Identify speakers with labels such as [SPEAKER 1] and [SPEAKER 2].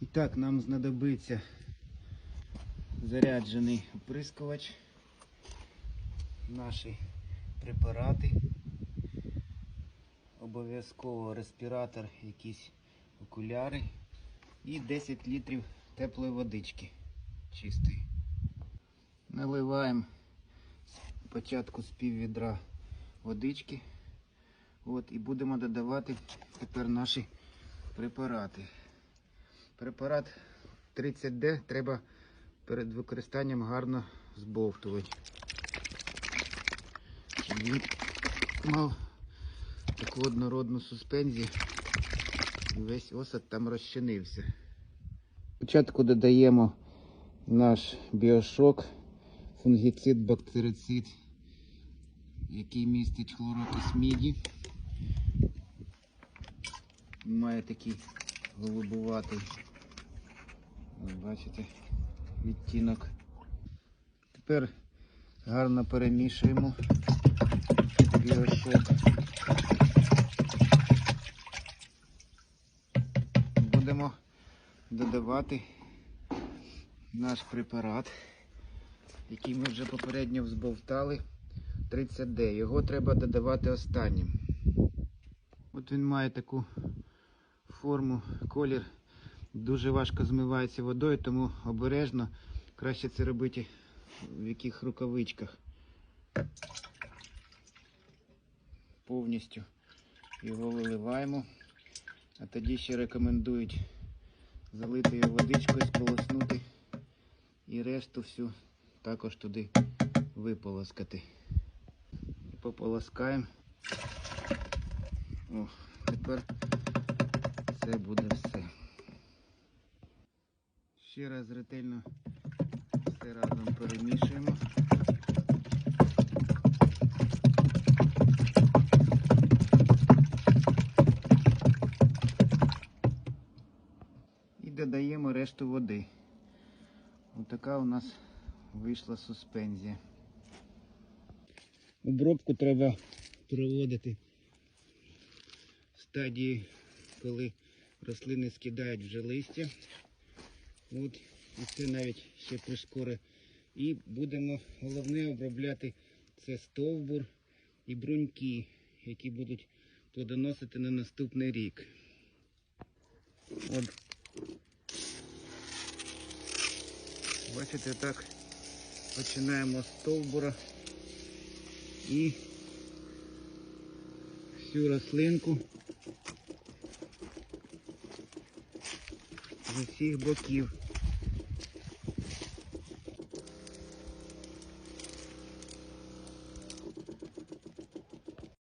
[SPEAKER 1] І так, нам знадобиться заряджений оприскувач, наші препарати, обов'язково респіратор, якісь окуляри і 10 літрів теплої водички чистої. Наливаємо спочатку з пів відра водички. От, і будемо додавати тепер наші препарати. Препарат 30D треба перед використанням гарно збовтувати. Щоб він мав таку однородну суспензію і весь осад там розчинився. Спочатку додаємо наш біошок, фунгіцид, бактерицид, який містить хлорокис міді. Він має такий голубуватий, бачите, відтінок. Тепер гарно перемішуємо біошок. Будемо додавати наш препарат, який ми вже попередньо взбовтали. 30D. Його треба додавати останнім. От він має таку форму, колір. Дуже важко змивається водою, тому обережно краще це робити в яких рукавичках. Повністю його виливаємо. А тоді ще рекомендують залити його водичкою, сполоснути і решту всю також туди виполоскати. Пополоскаємо. О, тепер це буде все. Ще раз ретельно все разом перемішуємо. І додаємо решту води. Отака у нас вийшла суспензія. Обробку треба проводити в стадії, коли рослини скидають вже листя. От, і це навіть ще прискоре. І будемо головне обробляти це стовбур і бруньки, які будуть плодоносити на наступний рік. От. Бачите, так починаємо з стовбура і всю рослинку з усіх боків.